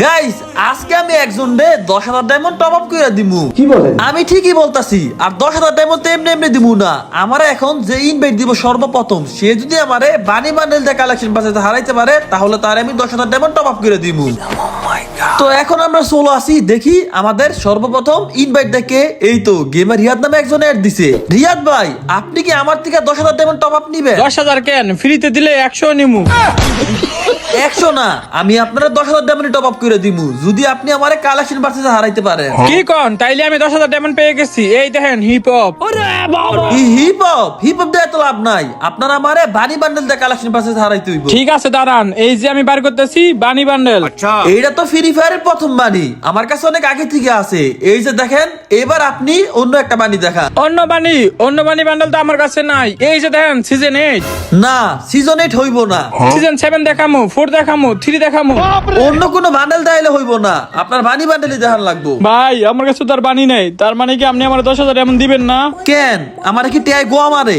Guys আজকে আমি একজন রে দশ হাজার ডায়মন্ড টপ আপ করে দিমু। কি বলেন? আমি ঠিকই বলতাছি আর দশ হাজার ডায়মন্ড তো এমনি এমনি দিমু না। আমার এখন যে ইনভাইট দিব সর্বপ্রথম সে যদি আমারে বানি বান্ডেল দিয়ে কালেকশন বাঁচাতে হারাইতে পারে তাহলে তার আমি দশ হাজার ডায়মন্ড টপ আপ করে দিমু। তো এখন আমরা সোলো আসি দেখি আমাদের সর্বপ্রথম ইনভাইট দেখে এই তো গেমার রিয়াদ নামে একজন অ্যাড দিছে। রিয়াদ ভাই আপনি কি আমার থেকে দশ হাজার ডায়মন্ড টপ আপ নিবেন? দশ হাজার কেন? ফ্রিতে দিলে একশো নিমু। একশো না আমি আপনারা দশ হাজার ডায়মন্ড টপ আপ করে দিমু। যদি আপনি আমার কালেকশন বাঁচাতে হারাইতে পারেন। কি কন? তাইলে আমি দশ হাজার ডায়মন্ড পেয়ে গেছি। এই দেখেন hip hop hip hop hip hop দেয় তো লাভ নাই। আপনারা আমারে বানি বান্ডেল দিয়ে কালেকশন বাঁচাতে হারাইতে হইব। ঠিক আছে দাঁড়ান। এই যে আমি বার করতেছি বানি বান্ডেল এইটা তো ফ্রি ফায়ারের প্রথম বাণী আমার কাছে অনেক আগে থেকে আছে। এই যে দেখেন এবার আপনি অন্য একটা বাণী দেখান। অন্য বানি অন্য বানি বান্ডেল তো আমার কাছে নাই। এই যে দেখেন সিজন এইট না সিজন এইট হইব না। সিজন সেভেন দেখামু ফোর দেখামো থ্রি দেখামো। অন্য কোনো বান্ডেল দেখাইলে হইব না। আপনার বাণী বান্ডেলই দেখান লাগবো। ভাই আমার কাছে তার বানি নাই। তার মানে কি আপনি আমার দশ হাজার এমন দিবেন না? কেন? আমার কি টিয়াই গোয়া মারে?